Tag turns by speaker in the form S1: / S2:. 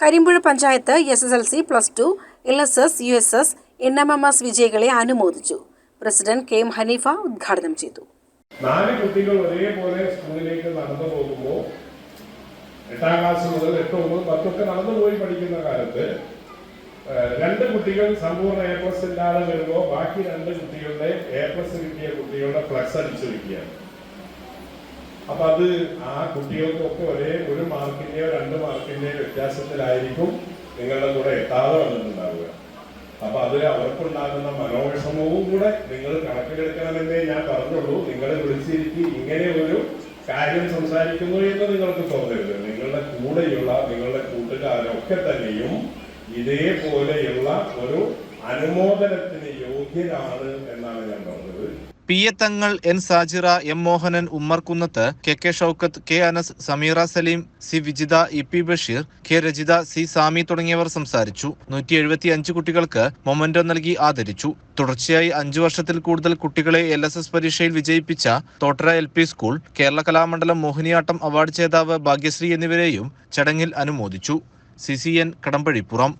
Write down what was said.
S1: Karimpuzha panchayat S S L C plus two L S S U S S N M M S വിജയികളെ അനുമോദിച്ചു. President K M Haneefa ഉദ്ഘാടനം ചെയ്തു.
S2: നാല് കുട്ടികൾ ഒരേപോലെ സ്കൂളിലേക്ക് നടന്നു പോകുമ്പോൾ എട്ടാം ക്ലാസ് മുതൽ എട്ട് ഒമ്പത് പത്തൊക്കെ നടന്നു പോയി പഠിക്കുന്ന കാലത്ത് രണ്ട് കുട്ടികൾ സമ്പൂർണ എ പ്ലസ് ഇല്ലാതെ വരുമ്പോൾ ബാക്കി രണ്ട് കുട്ടികളുടെ എ പ്ലസ് കിട്ടിയ കുട്ടികളുടെ ഫ്ലക്സ് അടിച്ചു വയ്ക്കുകയാണ് അപ്പൊ അത് ആ കുട്ടികൾക്കൊക്കെ ഒരേ ഒരു മാർക്കിന്റെയോ രണ്ട് മാർക്കിന്റെയോ വ്യത്യാസത്തിലായിരിക്കും നിങ്ങളുടെ കൂടെ എത്താതെ വന്നിട്ടുണ്ടാവുക. അപ്പൊ അതിൽ അവർക്കുണ്ടാകുന്ന മനോവിഷമവും കൂടെ നിങ്ങൾ കണക്കിലെടുക്കണമെന്നേ ഞാൻ പറഞ്ഞുള്ളൂ. നിങ്ങളെ വിളിച്ചിരിക്കി ഇങ്ങനെ ഒരു കാര്യം സംസാരിക്കുന്നു എന്ന് നിങ്ങൾക്ക് തോന്നരുത്. നിങ്ങളുടെ കൂടെയുള്ള നിങ്ങളുടെ കൂട്ടുകാരൊക്കെ തന്നെയും ഇതേപോലെയുള്ള ഒരു അനുമോദനത്തിന് യോഗ്യരാണ് എന്നാണ് ഞാൻ പറഞ്ഞത്.
S3: P A Thangal N Sajira M Mohanan Ummerkunnath K K Shoukath K Anas Sameera Saleem C Vijitha E P Basheer K Rajitha C Sami തുടങ്ങിയവർ സംസാരിച്ചു. നൂറ്റി എഴുപത്തി അഞ്ച് കുട്ടികൾക്ക് മൊമന്റോ നൽകി ആദരിച്ചു. തുടർച്ചയായി അഞ്ചു വർഷത്തിൽ കൂടുതൽ കുട്ടികളെ എൽ എസ് എസ് പരീക്ഷയിൽ വിജയിപ്പിച്ച Thottara L P school Kerala Kalamandalam Mohiniyattam award ജേതാവ് ഭാഗ്യശ്രീ എന്നിവരെയും ചടങ്ങിൽ അനുമോദിച്ചു. C C N Kadampazhipuram.